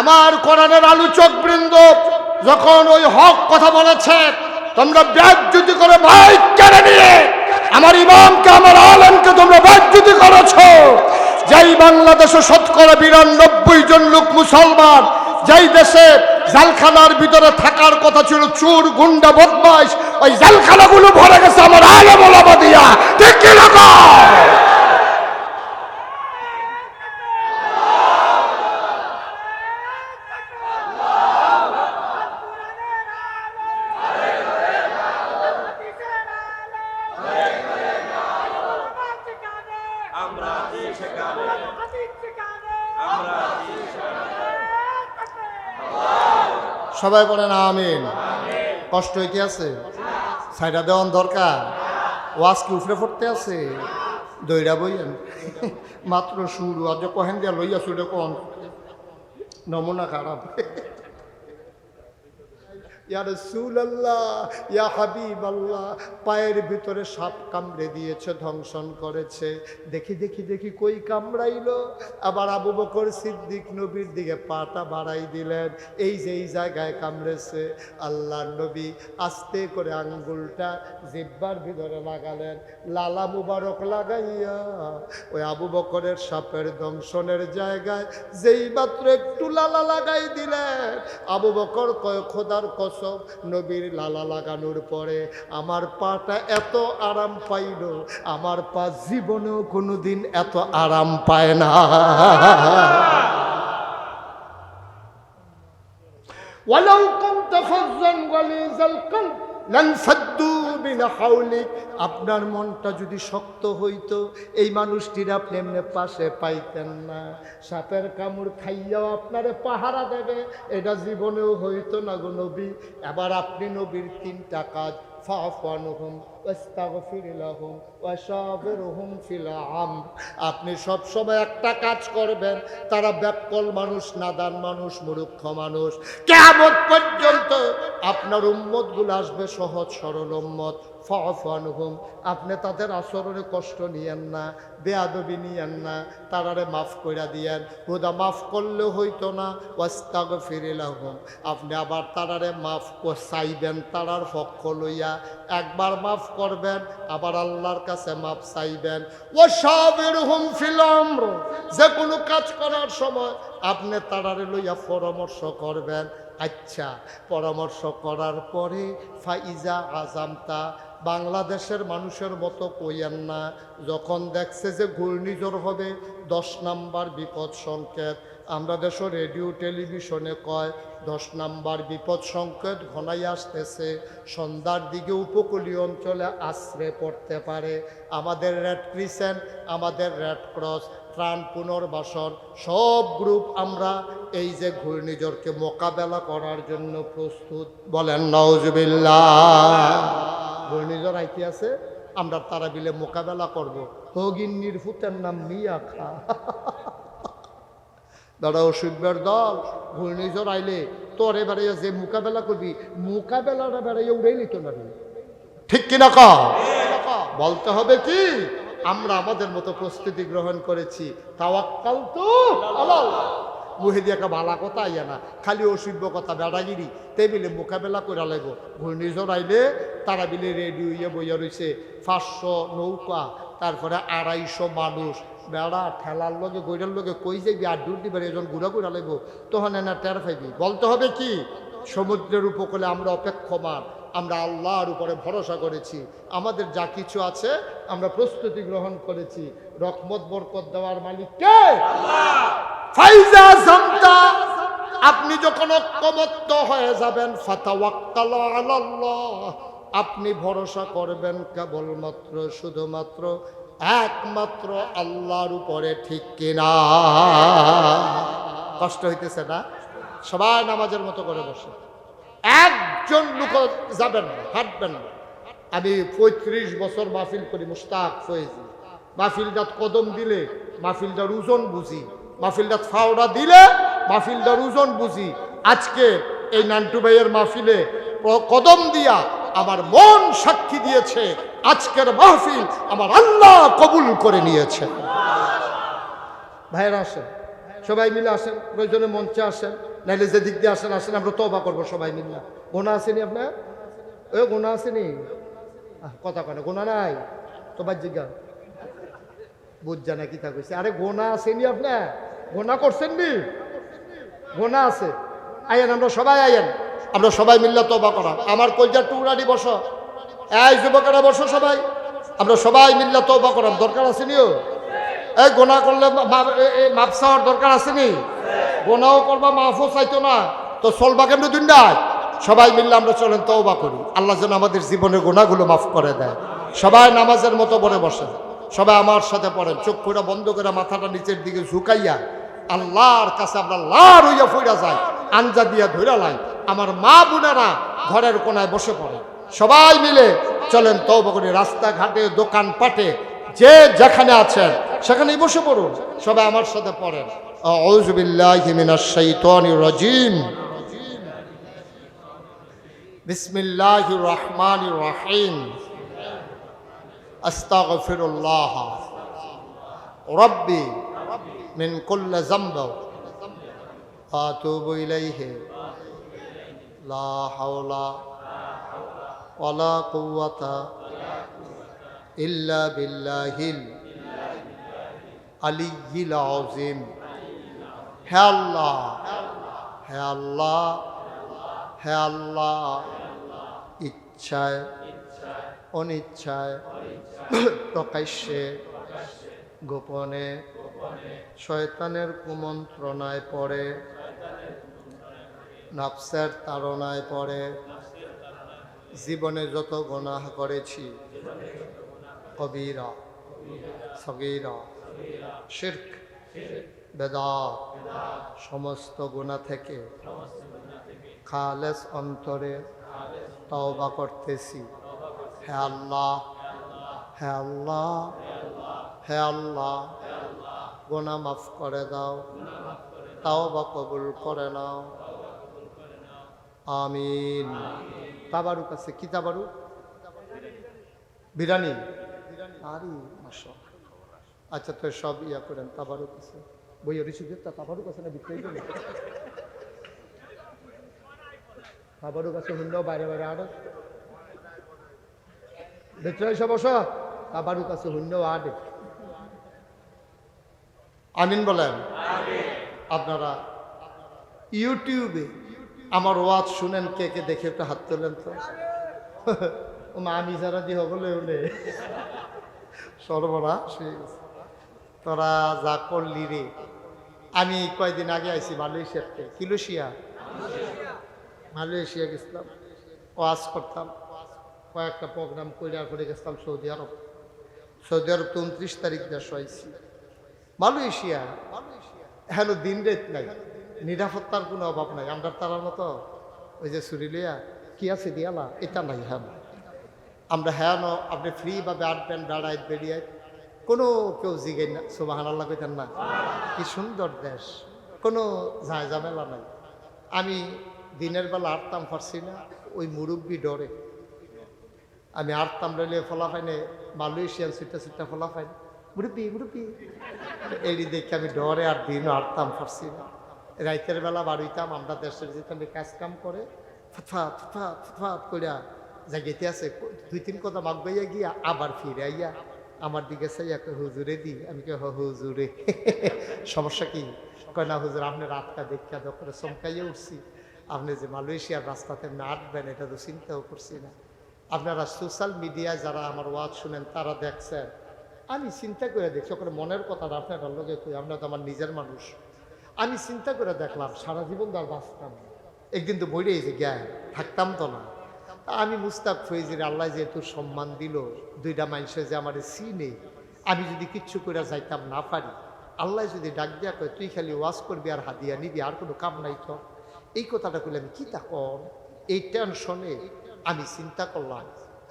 আমার কোরআনের আলোচক বৃন্দ, যখন ওই হক কথা বলেছে, তোমরা ব্যাগযুতি করে ভাই কেড়ে নিয়ে আমার ইমামকে, আমার আলমকে তোমরা ব্যাগযুতি করেছ, যেই বাংলাদেশে শতকরা বিরানব্বই জন লোক মুসলমান, যেই দেশে জালখানার ভিতরে থাকার কথা ছিল, চুর, গুন্ডা, বদমাইশ, ওই জালখানাগুলো ভরে গেছে আমার আলম ওলামা দিয়া ঠিক কি সবাই বলেন আমিন। কষ্ট হইতে আছে? সাইডা দেওয়ান দরকার। ওয়াজ কি উফরে পড়তে আছে? দইরা বইয়েন। মাত্র শুরু। আজ কহেন দিয়া লইয়া শুরু কন নমুনা খারাপ। ইয়া পায়ের ভিতরে সাপ কামড়ে দিয়েছে, ধ্বংসন করেছে। দেখি দেখি দেখি কই কামড়াইলো। আবার আবু বকর সিদ্দিক নবীর দিকে পাটা বাড়াই দিলেন। এই যে, এই জায়গায় কামড়েছে আল্লাহ নবী। আস্তে করে আঙ্গুলটা জিব্বার ভিতরে লাগালেন। লালা মুবারক লাগাইয়া ওই আবু বকরের সাপের দংশনের জায়গায় যেই মাত্র একটু লালা লাগাই দিলেন। আবু বকর কয়, খোদার কসম নবীর লালা লাগানোর পরে আমার পাটা এত আরাম পাইল আমার পা জীবনেও কোনোদিন এত আরাম পায় না ولو كنت فظا غليظ القلب লানফাদ্দু মিন হাওলিক আপনার মনটা যদি শক্ত হইতো, এই মানুষটির আপনি এমনি পাশে পাইতেন না। সাপের কামড় খাইয়াও আপনারে পাহারা দেবে, এটা জীবনেও হইতো না গো নবী। এবার আপনি নবীর তিনটা কাজ, ফাফানুহুম। ওয়াস্তাগফির আপনি সব সময় একটা কাজ করবেন, তারা ব্যাকল মানুষ, নাদান মানুষ, মূর্খ মানুষ। কেমন পর্যন্ত আপনার উম্মতগুলো আসবে সহজ সরল উম্মত। ফাফানুহুম আপনি তাদের আচরণে কষ্ট নিয়েন না, বেয়াদবি নিয়েন না, তারারে মাফ কইরা দিয়েন। খোদা মাফ করলেও হইতো না ওয়াস্তাগ ফিরিলাহুম আপনি আবার তারারে মাফ চাইবেন তারার পক্ষ লইয়া। একবার মাফ করবেন, আবার আল্লাহর কাছে মাপ চাইবেন। ও সাবের হুম ফিলাম যে কোনো কাজ করার সময় আপনি তারারে লইয়া পরামর্শ করবেন। আচ্ছা পরামর্শ করার পরে ফাইজা আজামতা বাংলাদেশের মানুষের মতো কইয়েন না। যখন দেখছে যে ঘূর্ণিঝড় হবে, দশ নাম্বার বিপদ সংকেত। আমরা দেশ রেডিও, টেলিভিশনে কয়, দশ নাম্বার বিপদ সংকেত ঘনাই আসতেছে। সন্ধ্যার দিকে উপকূলীয় অঞ্চলে আশ্রে পড়তে পারে। আমাদের রেড ক্রিসেন্ট, আমাদের রেড ক্রস ত্রাণ পুনর্বাসন, সব গ্রুপ আমরা এই যে ঘূর্ণিঝড়কে মোকাবেলা করার জন্য প্রস্তুত। বলেন নওজবিল্লাহ ঘূর্ণিঝড় আইতে আছে, আমরা তারা বিলে মোকাবেলা করব। হগিন্নির ফুতের নাম মিয়া খা। দাদা অসুখবের দল, ঘূর্ণিঝড় আইলে তোর এবারে যে মোকাবেলা করবি মোকাবেলাটা বেড়াইয়া উড়াই নিত না। ঠিক কিনা ক? বলতে হবে কি? আমরা আমাদের মতো প্রস্তুতি গ্রহণ করেছি। তাওয়াক্কাল তো মুহে দিয়ে একটা বালা কথা আইয়া না, খালি অসুখ কথা, বেড়াগিরি, টেবিলে মোকাবেলা করে লাগবো ঘূর্ণিঝড় আইলে তারা বিলে রেডিও ইয়ে বইয়া রয়েছে পাঁচশো নৌকা, তারপরে আড়াইশো মানুষ। বেড়া ঠেলার লগে গৈরার লগে কই যাবি আর দূর দিবে এজন ঘুরা ঘুরা লাগবো তখন এনা টের পাইবি। বলতে হবে কি? সমুদ্রের উপকূলে আমরা অপেক্ষমান। আমরা আল্লাহর উপরে ভরসা করেছি। আমাদের যা কিছু আছে আমরা প্রস্তুতি গ্রহণ করেছি। রকমত বরকত দেওয়ার মালিক কে? ফাইজা জামতা। আপনি যখন ঐক্যবদ্ধ হয়ে যাবেন ফাতাওয়াক্কাল আলাল্লাহ। আপনি ভরসা করবেন কেবলমাত্র শুধুমাত্র একমাত্র আল্লাহর উপরে ঠিক কিনা? কষ্ট হইতেছে না? সবাই নামাজের মতো করে বসে। একজন লোক যাবেন, হাঁটবেন না। আমি পঁয়ত্রিশ বছর মাহফিল করি মুস্তাক ফয়েজি। মাহফিলটাত কদম দিলে, মাহফিলটার ওজন বুঝি। মাহফিলটাত ফাওড়া দিলে, মাহফিলটার ওজন বুঝি। আজকে এই নান্টু ভাইয়ের মাহফিলে কদম দিয়া আমার মন সাক্ষী দিয়েছে, আজকের মাহফিল আমার আল্লাহ কবুল করে নিয়েছে। ভাইয়েরা আসেন, সবাই মিলে আসেন, প্রয়োজনে মঞ্চে আসেন। নাইলে যে দিক দিয়ে আসেন আসেন, আমরা তবা করব সবাই মিলে গোনা আসেনি আপনার? ও গোনা আসেনি কথা কয় না গোনা নাই? তোমার জিজ্ঞা বুঝছে না কি তা কইছে। আরে গোনা আসেনি আপনার? গোনা করছেন নি? গোনা আছে। আইয়েন আমরা সবাই আইয়েন আমরা সবাই মিল্লা তবা করা। আমার কলজার টুকরানি বসো। এই যুবকেরা বসো সবাই। আমরা সবাই মিল্লা তবা করার দরকার আছে নিও? এই গোনা করলে মাপ চাওয়ার দরকার আছে নি? গোনাও করবা মাফও চাইতো না। তো চলবা কেন দুনিয়ায় সবাই মিললে আমরা চলেন, তওবা করি। আল্লাহ যেন আমাদের জীবনের গোনাগুলো মাফ করে দেয়। সবাই নামাজের মতো পড়ে বসে সবাই আমার সাথে পড়েন। চোখ করে বন্ধ করে মাথাটা নিচের দিকে ঝুঁকাইয়া আল্লাহর কাছে আমরা লার হইয়া ফইরা যাই, আঞ্জা দিয়া ধইরা লাই। আমার মা বোনেরা ঘরের কোনায় বসে পড়ে। সবাই মিলে চলেন, তওবা করি। রাস্তাঘাটে দোকান পাটে যে যেখানে আছেন, সেখানেই বসে পড়ুন। সবাই আমার সাথে পড়েন। أعوذ بالله من الشيطان الرجيم. بسم الله الرحمن الرحيم. أستغفر الله. ربي من كل ذنب. وأتوب إليه. لا حول ولا قوة إلا بالله العلي العظيم. হে আল্লাহ, হে ইচ্ছায়, অনিচ্ছায়, প্রকাশ্যে, গোপনে, শয়তানের কুমন্ত্রণায় পড়ে, নাফসের তাড়নায় পড়ে, জীবনে যত গোনাহ করেছি, কবিরা, সগীরা, শির্ক বেদাত, সমস্ত গুণা থেকে খালেস অন্তরে তওবা করতেছি। হে আল্লাহ হে আল্লাহ হে আল্লাহ গোনা মাফ করে দাও, তাওবা কবুল করে নাও। আমিন। তাবারুক আছে, কি তাবারুক? বিরানি আরে আচ্ছা তো সব ইয়া করেন, তাবারুক আছে। বই ঋষিদের তা আছে না বিক্রয় করে তাবারুক আছে হুন্ড বাইরে বাইরে আড় বিক্রয় সব বস, তাবারুক আছে হুন্ড আড় আমিন বলেন। আপনারা ইউটিউবে আমার ওয়াজ শুনেন, কে কে দেখে একটা হাত তোলেন তো। আমি যারা দিয়ে হবলে হলে সর্বনাশ হয়ে। তোরা যা করলি রে। আমি কয়দিন আগে আইছি মালয়েশিয়াতে, কিলোশিয়া। মালয়েশিয়া গেছিলাম, ওয়াজ করতাম। কয়েকটা প্রোগ্রাম কইরা করে গেছিলাম সৌদি আরব। সৌদি আরব তো উনত্রিশ তারিখ দেশ হয়েছি। মালয়েশিয়া হ্যালো দিন রেত নাই। নিরাপত্তার কোনো অভাব নাই। আমরা তারার মতো, ওই যে সুরিলিয়া কি আছে দিয়ালা এটা নাই হ্যাঁ আমরা হ্যাঁ আপনি ফ্রি ভাবে আটবেন দাঁড়ায় বেরিয়ে কোনো কেউ জিগে না সুবাহান আল্লাহ কইতেন না, কি সুন্দর দেশ, কোনো ঝাঁ ঝামেলা নাই। আমি দিনের বেলা আটতাম পারছি না, ওই মুরব্বি ডরে। আমি আটতাম রইলে ফলাফাইনে, মালয়েশিয়ান সিটা সিটা ফলাফাইন, মুরব্বি মুরব্বি। এই দেখে আমি ডরে আর দিনও আটতাম পারছি না। রাইতের বেলা বাড়িতাম আমরা দেশের যেখানে কাজ কাম করে ফুটফাত ফুটফাত ফুটফাত করিয়া জাগিতে আছে, দুই তিন কথা মাগ বাইয়া গিয়া আবার ফিরে আইয়া আমার দিকে কয়, হুজুরে দি। আমি কে হুজুরে। সমস্যা কি? কয় না হুজুর আপনি রাতটা দেখা দখলে চমকাইয়া উঠছি। আপনি যে মালয়েশিয়ার রাস্তাতে এমনি আটবেন এটা তো চিন্তাও করছি না। আপনারা সোশ্যাল মিডিয়ায় যারা আমার ওয়াজ শুনেন তারা দেখছেন। আমি চিন্তা করে দেখছি ওখানে মনের কথাটা আপনার লোকে কই আপনার তো আমার নিজের মানুষ। আমি চিন্তা করে দেখলাম সারা জীবন তো আর বাঁচতাম একদিন তো মরেই যে জ্ঞান থাকতাম তো না। আমি মুস্তাক ফৈজির আল্লাহ যেহেতু সম্মান দিল, দুইটা মানুষে যে আমার চিনে, আমি যদি কিচ্ছু করে যাইতাম না পারি, আল্লাহ যদি ডাক দিয়া কয়, তুই খালি ওয়াজ করবি আর হাদিয়া নিবি, আর কোনো কাম নাই তো? এই কথাটা করলে আমি, কি তা কম? এই টেনশনে আমি চিন্তা করলাম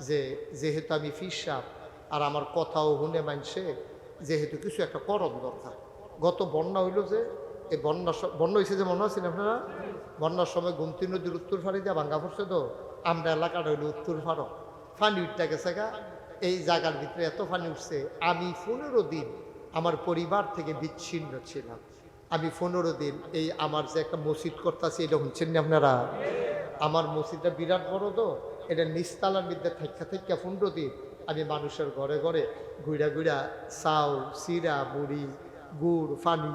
যে, যেহেতু আমি ফিসাব আর আমার কথাও শুনে মানছে, যেহেতু কিছু একটা করণ দরকার। গত বন্যা হইল যে, এই বন্যা বন্যা হয়েছে যে মনে আছেন আপনারা? বন্যার সময় গুমতি নদীর উত্তর ফাড়ি দিয়ে ভাঙ্গা পড়ছে তো। আমরা এলাকাটা হইল উত্তর ফাড়ো ফানি উঠতে গেছে গা। এই জায়গার ভিতরে এত ফানি উঠছে, আমি পনেরো দিন আমার পরিবার থেকে বিচ্ছিন্ন ছিলাম। আমি পনেরো দিন এই আমার যে একটা মসজিদ করতেছি, এটা শুনছেন না আপনারা? আমার মসজিদটা বিরাট বড় তো, এটা নিস্তালার মধ্যে থাকা থাকা পনেরো দিন আমি মানুষের ঘরে ঘরে ঘুরা ঘুরা চাউল সিরা মুড়ি, গুড়, পানি,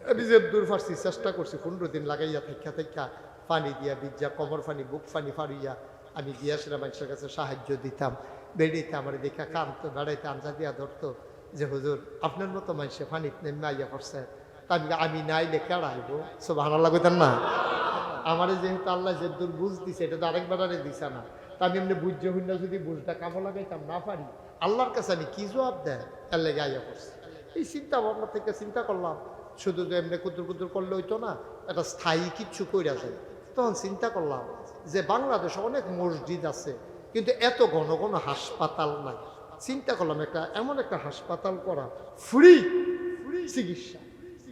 আমি যে দূর ফারছি চেষ্টা করছি পনেরো দিন লাগাইয়া থাকা থাকা পানি দিয়া বিজ্জা, কমর পানি বুক পানি ফাড়িয়া আমি দিয়া গিয়াছিলাম মানুষের কাছে সাহায্য দিতাম। বেড়িতে আমার দেখা কান্ত বেড়াইতে আঞ্জা দিয়া ধরতো যে, হুজুর, আপনার মতো মানুষে পানি নেমে আইয়া পড়ছে। আমি আমি নাইলে কেড়াইব সব ভালো লাগতেন না। আমারে যেহেতু আল্লাহ যে দূর বুঝ দিছে, এটা তো আরেকবার আরে দিছে না। তা আমি এমনি বুঝতে হইনা যদি বুঝটা কামো লাগাইতাম, না পারি। আল্লাহর কাছে আমি কি জবাব দেয়? এর লেগে আইয়া পড়ছে। এই চিন্তা ভাবনা থেকে চিন্তা করলাম। শুধু যে এমনি কুতুর কুতুর করলে হইতো না, একটা স্থায়ী কিচ্ছু কইরা যায়। তখন চিন্তা করলাম যে বাংলাদেশে অনেক মসজিদ আছে, কিন্তু এত ঘন ঘন হাসপাতাল নাই। চিন্তা করলাম একটা, এমন একটা হাসপাতাল করা, ফ্রি ফ্রি চিকিৎসা।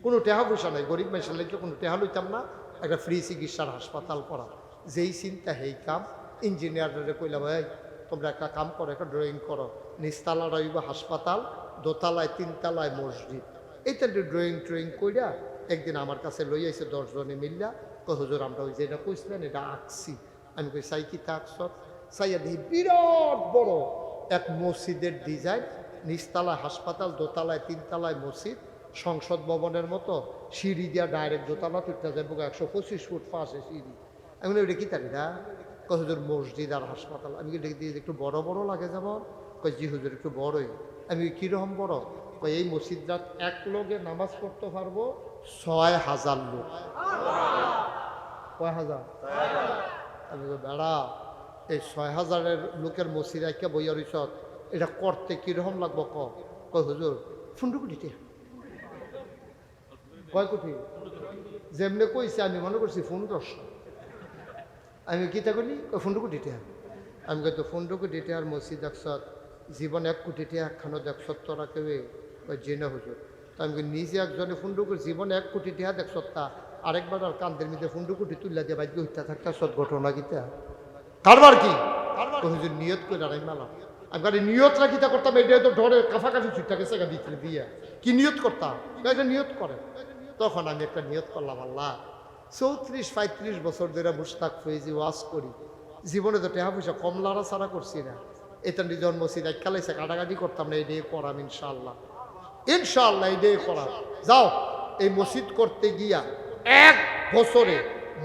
কোনো টেহা পয়সা নাই, গরিব মানুষের লাগলে কোনো টেহা লইতাম না, একটা ফ্রি চিকিৎসার হাসপাতাল করা। যেই চিন্তা হেই কাম। ইঞ্জিনিয়ারদের কইলাম ভাই তোমরা একটা কাম করো, একটা ড্রয়িং করো। নিচতলা রইব হাসপাতাল, দোতলায়, তিনতলায় মসজিদ। এইটা ড্রয়িং ট্রয়িং কইরা একদিন আমার কাছে লই দশজনে মিল্লা হুজুর আমরা ওই যেটা কইছিলেন এটা আঁকছি আমি কই, সাই কি তা আঁকছ সাইয়া বিরাট বড় এক মসজিদের ডিজাইন, নিচতলায় হাসপাতাল, দোতলায় তিনতলায় মসজিদ, সংসদ ভবনের মতো, সিঁড়ি দিয়া ডাইরেক্ট দোতলা তুলতে যাব একশো পঁচিশ ফুট পাশে সিঁড়ি। আমি ওটা কি তারি না কয়, হুজুর, মসজিদ আর হাসপাতাল। আমি দেখি একটু বড় বড় লাগে যেমন কয়, জি হুজুর, একটু বড়ই। আমি কীরকম বড়? কয়, এই মসজিদটা এক লোকে নামাজ পড়তে পারব ছয় হাজার লোক। কয় হাজার? আমি তো বেড়া, এই ছয় হাজারের লোকের একটা বইয়া রইছ, এটা করতে কীরকম লাগবো ক? কয়, হুজুর ফুন্ডু কোটিতে কয় কোটি? যেমনি কইছে, আমি মনে করছি পনেরোশো। আমি কিতা কয় ফুন্ডু কোটিতে আমি কই, তো ফুন্ডু কোটিতে আর মসজিদ দেখছত জীবন এক কোটিতে একখানো দেখছত তোরা কেউ জেনে হুজুর। তো আমি নিজে একজনে ফুন্ডু করে জীবন এক কোটি টিহা দেখছত তা? আরেকবার আর কান্দের মধ্যে ফুন্ডু কোটি তুললা দিয়ে বাইকে হইতা থাকতা সৎ ঘটনা কিতা কারবার কি? হুজুর, নিয়ত করে আড়াই মালাম আমি নিয়ত রাখিতা করতাম এটা তো ডরে কাফাকাফি ছুটটা গেছে গা ভিতরে দিয়া। কি নিয়ত করতাম? এটা নিয়ত করে। তখন আমি একটা নিয়ত করলাম, আল্লাহ, চৌত্রিশ পঁয়ত্রিশ বছর ধরে মুস্তাক ফয়েজি ওয়াজ করি। জীবনে তো টেহা পয়সা কম লাড়া ছাড়া করছি না। এটা জন্ম মসজিদ এক খেলাইছে কাটাকাটি করতাম না দিয়ে করাম ইনশাআল্লাহ। এই দিয়ে করাম। যাও, এই মসজিদ করতে গিয়া এক বছরে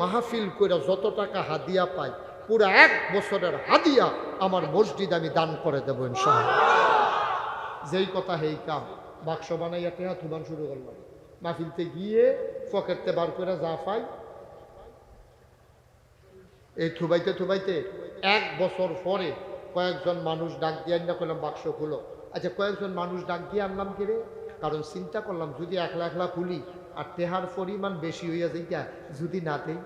মাহফিল করে যত টাকা হাদিয়া পাই পুরো এক বছরের হাদিয়া আমার মসজিদ আমি দান করে দেবো ইনশাআল্লাহ। যেই কথা হেই কাম, বাক্স বানাইয়া টেহা থুবান শুরু করলাম। মাহফিলতে গিয়ে পকেটতে বার করে যা পাই, এই থুবাইতে থুবাইতে এক বছর পরে কয়েকজন মানুষ ডাক দিয়ে আনলা করলাম বাক্স খুলো। আচ্ছা কয়েকজন মানুষ ডাক দিয়ে আনলাম কি রে? কারণ চিন্তা করলাম, যদি একলা একলা খুলি আর তেহার পরিমাণ বেশি হইয়া যাইতা যদি না দেই।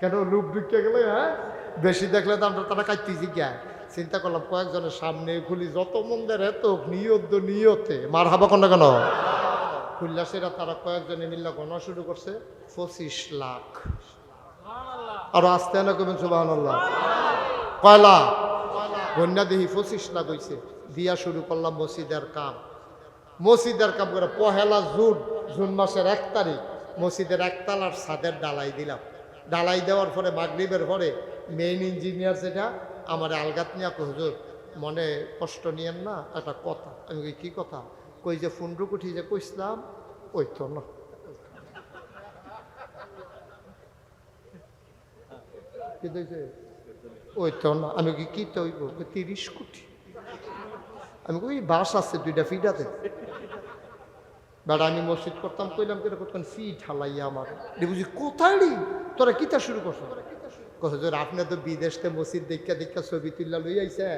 কেন লুপ ঢুকে গেলে হ্যাঁ? বেশি দেখলে তো আমরা তারা কাটতে জিজ্ঞা চিন্তা করলাম কয়েকজনের সামনে খুলি, যত মন্দের এত নিয়ত নিয়তে। মার হাবা কোন কেন? খুললা সেরা তারা কয়েকজনে মিল্লা গণা শুরু করছে, পঁচিশ লাখ। আর আসতে না কবেন সুবাহ কয়লা বন্যা দেহি, পঁচিশ লাখ হইছে। দিয়া শুরু করলাম মসজিদের কাম। মসজিদের কাম করে পহেলা জুন জুন মাসের এক তারিখ মসজিদের একতলার ছাদের ডালাই দিলাম। ডালাই দেওয়ার পরে মাগরিবের পরে মেইন ইঞ্জিনিয়ার যেটা আমার আলগাত নিয়ে হুজুর মনে কষ্ট নিয়েন না একটা কথা। আমি কই, কি কথা? কই যে ফুন্ডুকুঠি যে কইসলাম ওই তো না। ওই তো না। আমি কি কি তো তিরিশ কোটি। আমি কই বাস আছে দুইটা ফিটাতে বেড়া আমি মসজিদ করতাম, কইলাম কেন করতাম ফি ঠালাইয়া আমার। বুঝি, কোথায় তোরা কিতা শুরু করছ? হুজুর আপনি তো বিদেশতে মসজিদ দেখা দেখা ছবি তুললা লই আইছে।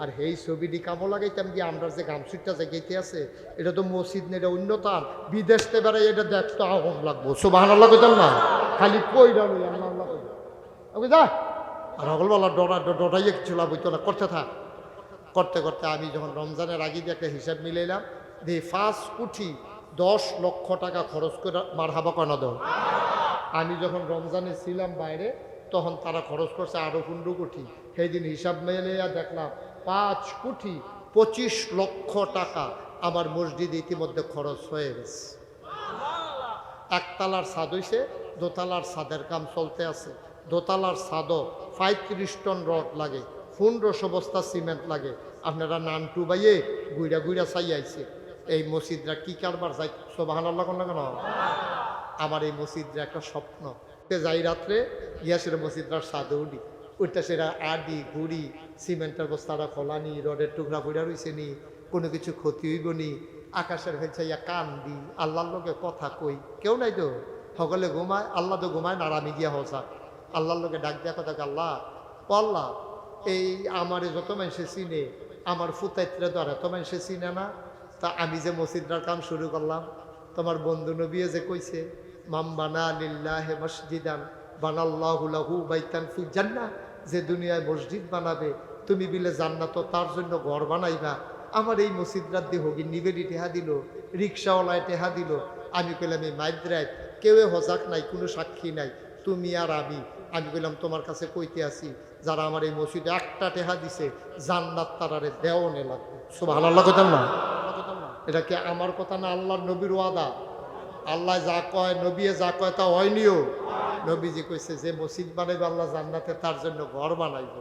আর সেই ছবিটি কামো লাগাইতাম কি, আমরা যে গামছুটটা জায়গাইতে আছে, এটা তো মসজিদ না, এটা অন্যতার বিদেশতে বেড়াই এটা দেখতে আহম লাগবো। সুবাহ আল্লাহ কইতাম না, খালি কইরা লই আল্লাহ আল্লাহ। আমি যা। আর হগলবেলা ডরা ডরাইয়ে কিছু লাভ হইতো না। করতে থাক। করতে করতে আমি যখন রমজানের আগে দিয়ে একটা হিসাব মিলাইলাম দিয়ে ফার্স্ট উঠি দশ লক্ষ টাকা খরচ করে মার হাবা কয়না দাও? আমি যখন রমজানে ছিলাম বাইরে, তখন তারা খরচ করছে আরও পনেরো কোটি। সেই দিন হিসাব মেলাইয়া দেখলাম পাঁচ কোটি পঁচিশ লক্ষ টাকা আমার মসজিদে ইতিমধ্যে খরচ হয়ে গেছে। একতলার ছাদ হইছে, দোতলার ছাদের কাম চলতে আছে। দোতলার ছাদও পঁয়ত্রিশ টন রড লাগে, পনেরোশো বস্তা সিমেন্ট লাগে। আপনারা নান টুবাইয়ে গুইরা গুইরা চাই আইছে এই মসজিদরা কি কারবার যাই সোবাহান আল্লাহ না কেন? আমার এই মসজিদরা একটা স্বপ্ন। তে যাই রাত্রে, ইয়াসের মসজিদরার সাদে উঠি। ওইটা সেরা আডি, গুড়ি, সিমেন্টের বস্তাটা খোলানি, রডের টুকরা পড়া রয়েছে নি, কোনো কিছু ক্ষতি হইব নি, আকাশের ফেলছে ইয়া কান দি আল্লাহর লোকে কথা কই, কেউ নাই তো? সকলে ঘুমায়, আল্লাহ তো ঘুমায় না, আর আমি গিয়া হসা আল্লাহর লোকে ডাক দেয়া কথা আল্লাহ ও আল্লাহ এই আমারে যত মানুষে চিনে, আমার ফুতাইত্রে ধরে এত মানুষে চিনে না। তা আমি যে মসজিদটার কাম শুরু করলাম, তোমার বন্ধু নবিয়ে যে কইছে মাম বানা লিল্লাহে মসজিদান, বানাল্লাহু লাহু বাইতান ফি জান্নাহ যে দুনিয়ায় মসজিদ বানাবে, তুমি বিলে জান্নাত, তার জন্য ঘর বানাইবা। আমার এই মসজিদরাত দিয়ে হগি নিবেদি টেহা দিল, রিক্সাওয়ালায় টেহা দিল। আমি কইলাম এই মাইদ্রায় কেউ হজাক নাই, কোনো সাক্ষী নাই, তুমি আর আমি। আমি কইলাম, তোমার কাছে কইতে আসি, যারা আমার এই মসজিদে একটা টেহা দিছে, জান্নাত তারারে দেওয়ানে লাগবে। সুবহানাল্লাহ কথা না? এটা কি আমার কথা না আল্লাহর নবীর ওয়াদা? আল্লাহ যা কয় নবীয়ে যা কয় তা হয়নিও। নবীজি কইছে যে মসজিদ বানাইবে, আল্লাহ জান্নাতে তার জন্য ঘর বানাইব।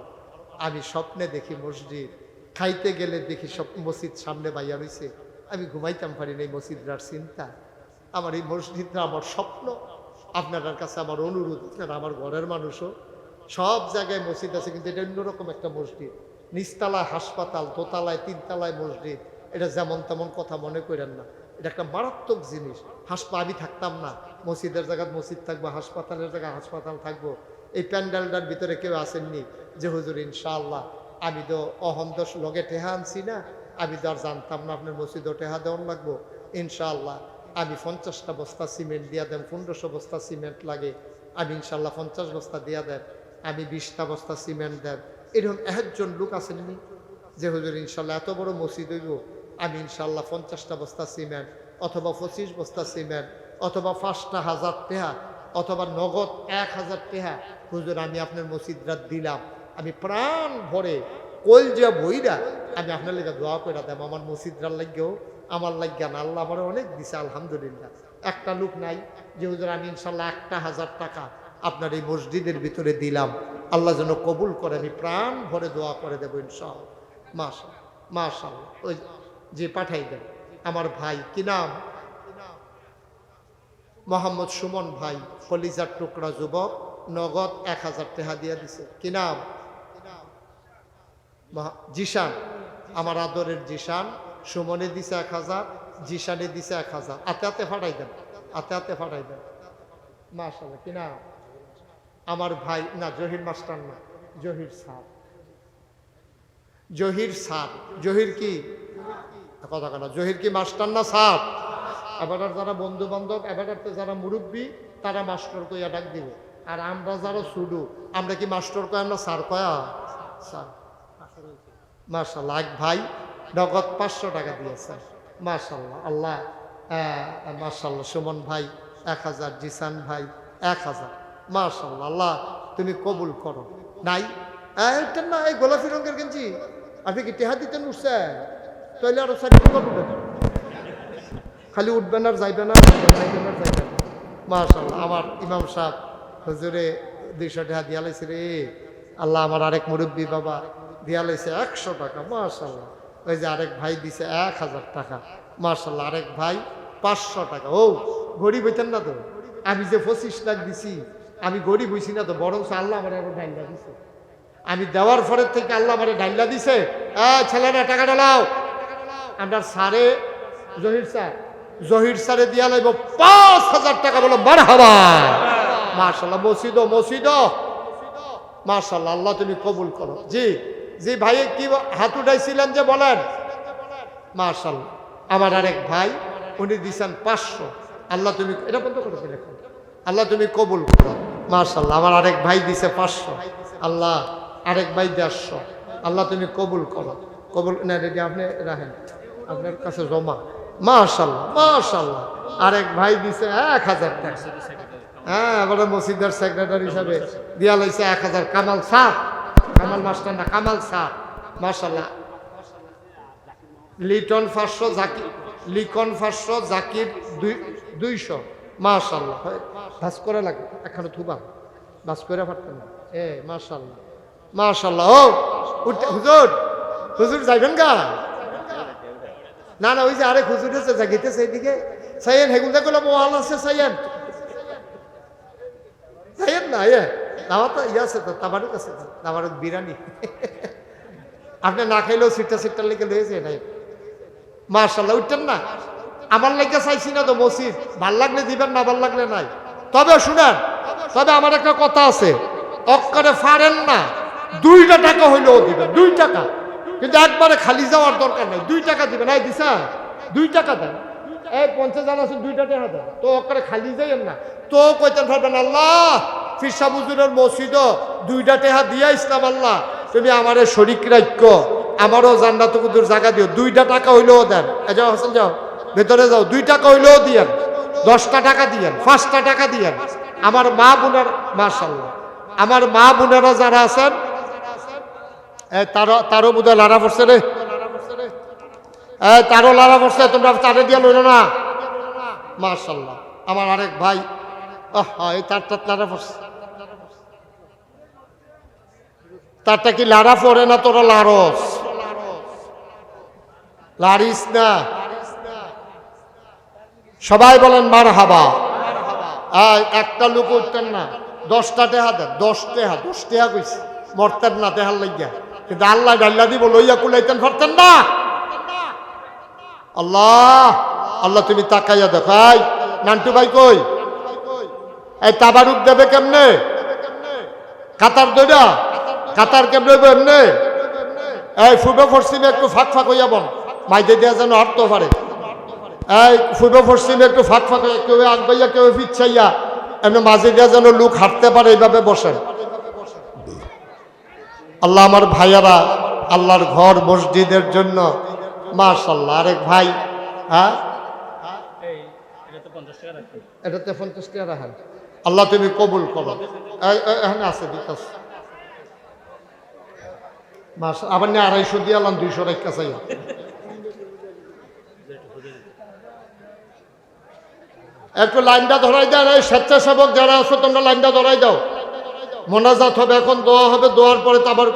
আমি স্বপ্নে দেখি মসজিদ। খাইতে গেলে দেখি সব মসজিদ সামনে বাইয়া রইছে। আমি ঘুমাইতাম পারি না এই মসজিদটার চিন্তা। আমার এই মসজিদটা আমার স্বপ্ন। আপনার কাছে আমার অনুরোধ, আপনারা আমার ঘরের মানুষও। সব জায়গায় মসজিদ আছে, কিন্তু এটা অন্যরকম একটা মসজিদ। নিচতলায় হাসপাতাল, দোতলায়, তিনতলায় মসজিদ। এটা যেমন তেমন কথা মনে করেন না। এটা একটা মারাত্মক জিনিস। হাসপাতাল আমি থাকতাম না। মসজিদের জায়গায় মসজিদ থাকব, হাসপাতালের জায়গায় হাসপাতাল থাকব। এই প্যান্ডেলটার ভিতরে কেউ আসেননি যে, হুজুর, ইনশাআল্লাহ, আমি তো অহন্দস লগে টেহা আনছি না। আমি তো আর জানতাম না আপনার মসজিদও টেহা দেওয়ান লাগবো। ইনশাআল্লাহ, আমি পঞ্চাশটা বস্তা সিমেন্ট দিয়া দেন, পনেরোশো বস্তা সিমেন্ট লাগে। আমি ইনশাল্লাহ পঞ্চাশ বস্তা দিয়া দেন। আমি বিশটা বস্তা সিমেন্ট দেন। এরকম একজন লোক আসেননি যে, হুজুর ইনশাল্লাহ এত বড় মসজিদ হইব আমি ইনশাল্লাহ পঞ্চাশটা বস্তা সিমেন্ট, অথবা পঁচিশ বস্তা সিমেন্ট, অথবা পাঁচটা হাজার টেহা, অথবা নগদ এক হাজার টেহা। হুজুর, আমি আপনার মসজিদরা দিলাম। আমি প্রাণ ভরে কল যে বইরা, আমি আপনার লেগে দোয়া করে দেব। আমার মসজিদরার লাগেও, আমার লাগিয়া না, আল্লাহ আমার অনেক দিছে, আলহামদুলিল্লাহ। একটা লোক নাই যে, হুজুর, আমি ইনশাল্লাহ একটা হাজার টাকা আপনার এই মসজিদের ভিতরে দিলাম। আল্লাহ যেন কবুল করে, আমি প্রাণ ভরে দোয়া করে দেবো ইনশাল মাশাল মাশাল ওই যে পাঠাই দেন। আমার ভাই, কি নাম? মোহাম্মদ সুমন ভাই, কলিজার টুকরা যুবক, নগদ এক হাজার টাকা দিয়া দিছে। কি নাম? জিশান। আমার আদরের জিশান। সুমনে দিছে এক হাজার, জিশানে দিছে এক হাজার। আতে আতে ফাটাই দেন। আতে আতে ফাটাই দেন। মাশাল কি নাম? আমার ভাই, না, জহির মাস্টার না, জহির সাহ জহির সার জহির কি? কথা কেন জহির কি মাস্টার না সার এবার যারা বন্ধু বান্ধব এবার যারা মুরব্বী, তারা মাস্টার কইয়া ডাক দিব। আর আমরা যারা সুডু, আমরা কি মাস্টার কয়া না স্যার কয়া? স্যার। মার্শাল্লাহ এক ভাই নগদ পাঁচশো টাকা দিয়েছে। মার্শাল্লাহ আল্লাহ মার্শাল্লাহ সুমন ভাই এক হাজার, জিসান ভাই এক হাজার। মার্শাল্লাহ আল্লাহ, তুমি কবুল করো। নাই? না, এই গোলাপি রঙের গেঞ্জি। আপনি কি টেহা দিতেন উঠছেন তাহলে আরও সাইড উঠবেন খালি উঠবেন আর যাইবেন না যাইবেন আর যাইবেন মার্শাল্লাহ আমার ইমাম সাহেব হুজুরে দুইশো টাকা দিয়া লাইছে রে। আল্লাহ আমার আরেক মুরব্বী বাবা দিয়া লাইছে একশো টাকা মার্শাল্লাহ ওই যে আরেক ভাই দিছে এক হাজার টাকা মার্শাল্লাহ আরেক ভাই পাঁচশো টাকা। ও, গরিব হইতেন না তো? আমি যে পঁচিশ লাখ দিছি, আমি গরিব হইছি না তো? বরং আল্লাহ আমার আরও ডাইলা দিছে। আমি দেওয়ার পরের থেকে আল্লাহ আমার ডাইলা দিছে। এ ছেলেরা টাকা ডালাও আমরা সারে জহির স্যার, জহির স্যারে দিয়া লাইব পাঁচ হাজার টাকা বলো বার হাবা মার্শাল্লাহ মসজিদ মসজিদ। মার্শাল্লাহ আল্লাহ তুমি কবুল করো। জি জি ভাই, কি হাত উঠাইছিলেন যে বলেন? মার্শাল্লাহ আমার আরেক ভাই, উনি দিছেন পাঁচশো। আল্লাহ তুমি, এটা বন্ধ করে দেখুন আল্লাহ তুমি কবুল করো। মার্শাল্লাহ আমার আরেক ভাই দিছে পাঁচশো। আল্লাহ, আরেক ভাই দেড়শো। আল্লাহ তুমি কবুল করো। কবুল, না, রেডি, আপনি রাখেন। আপনার কাছে জমা। মাশাল্লাহ মাশাল্লাহ। আরেক ভাই দিছে এক হাজার হ্যাঁ এবারে মসজিদের সেক্রেটারি হিসাবে দিয়া লাইছে এক হাজার। কামাল সাহ কামাল মাস্টার না কামাল সাহ মাশাল্লাহ। লিটন পাঁচশো জাকির লিকন পাঁচশো, জাকির দুই দুইশো। মাশাল্লাহ। ভাস করে লাগে, এখানে থুবা। ভাস করে পারতেন না। এ, মাশাল্লাহ। মাশাল্লাহ। ও হুজুর হুজুর যাইবেন গা? না না, ওই যে আরেক হুজুর আছে জাগিতেছে এইদিকে। সাইয়েন হেগুন দেখল মহাল আছে সাইয়েন। সাইয়েন না ইয়ে আমার তো ইয়ে আছে তো তাবারুক আছে তো তাবারুক আপনি না খাইলেও সিটটা সিটটার লেগে লয়েছে নাই। মার্শাল্লাহ উঠতেন না। আমার লাগে চাইছি না তো মসজিদ, ভালো লাগলে দিবেন, না ভালো লাগলে নাই। তবে শুনেন, তবে আমার একটা কথা আছে, অক্কারে ফারেন না, দুইটা টাকা হইলেও দিবেন, দুই টাকা। কিন্তু একবারে খালি যাওয়ার দরকার নাই। দুই টাকা দিবেন। এই দিশা দুই টাকা দেন। এই পঞ্চাশ জন আছে, দুইটা টাকা দেন। তো অক্কারে খালি যাইয়েন না। তো কইতেন পারবেন আল্লাহ, ফিরসা বুজুরের মসজিদ দুইটা টেহা দিয়া ইসলাম আল্লাহ। তুমি আমারে শরিক রাখ্য আমারও জান্নাত কুদুর জায়গা দিও। দুইটা টাকা হইলেও দেন। যাও, হাসান যাও। ভেতরে যাও। দুই টাকা হইলেও দিয়েন। দশটা টাকা দিয়েন, পাঁচটা টাকা দিয়েন। আমার মা বোনের মাশাল্লাহ আমার মা বোনেরা যারা আছেন তারও তারও বোধহয় লারা পড়ছে রে। তারও লারা পড়ছে, তোমরা তারে দিয়ে লইল না। মাশাল্লাহ, আমার আরেক ভাই। তারটা লারা পড়ছে। তারটা কি লারা পড়ে না তোরা লারস? লারিস না। সবাই বলেন মার হাবা একটা লোক উঠতেন না, দশটা টেহা দেন, দশ টেহা দশ টেহা কইছে, মরতেন না টেহার লাগিয়া কিন্তু আল্লাহ ডাল্লা দিব, লইয়া কুলাইতেন পারতেন না। আল্লাহ আল্লাহ তুমি তাকাইয়া দেখাই। নান্টু ভাই কই? এই তাবারুক দেবে কেমনে? কাতার দইরা? কাতার কেমনে এমনে? এই ফুবে পশ্চিমে একটু ফাঁক ফাঁক হইয়া বন। মাইদে দেওয়া যেন হাঁটতে পারে এই পূর্ব পশ্চিমে একটু ফাঁক ফাঁক হয়ে কেউ আগবাইয়া কেউ পিছাইয়া। এমনি মাঝে দেওয়া যেন লোক হাঁটতে পারে, এইভাবে বসেন। আল্লাহ আমার ভাইয়ারা, আল্লাহর ঘর মসজিদের জন্য মাশাল্লাহ আরেক ভাই হ্যাঁ? এটাতে পঞ্চাশ টাকা রাখেন। আল্লাহ তুমি কবুল করো। এখানে আছে, বিকাশ। আবার নিয়ে আড়াইশো দিয়ে আলাম দুইশো রেখা চাই একটু লাইনটা ধরাই দেন স্বেচ্ছাসেবক যারা আছো, তোমরা লাইনটা ধরাই দাও। মোনাজাত হবে এখন দোয়া হবে দোয়ার পরে তো আবার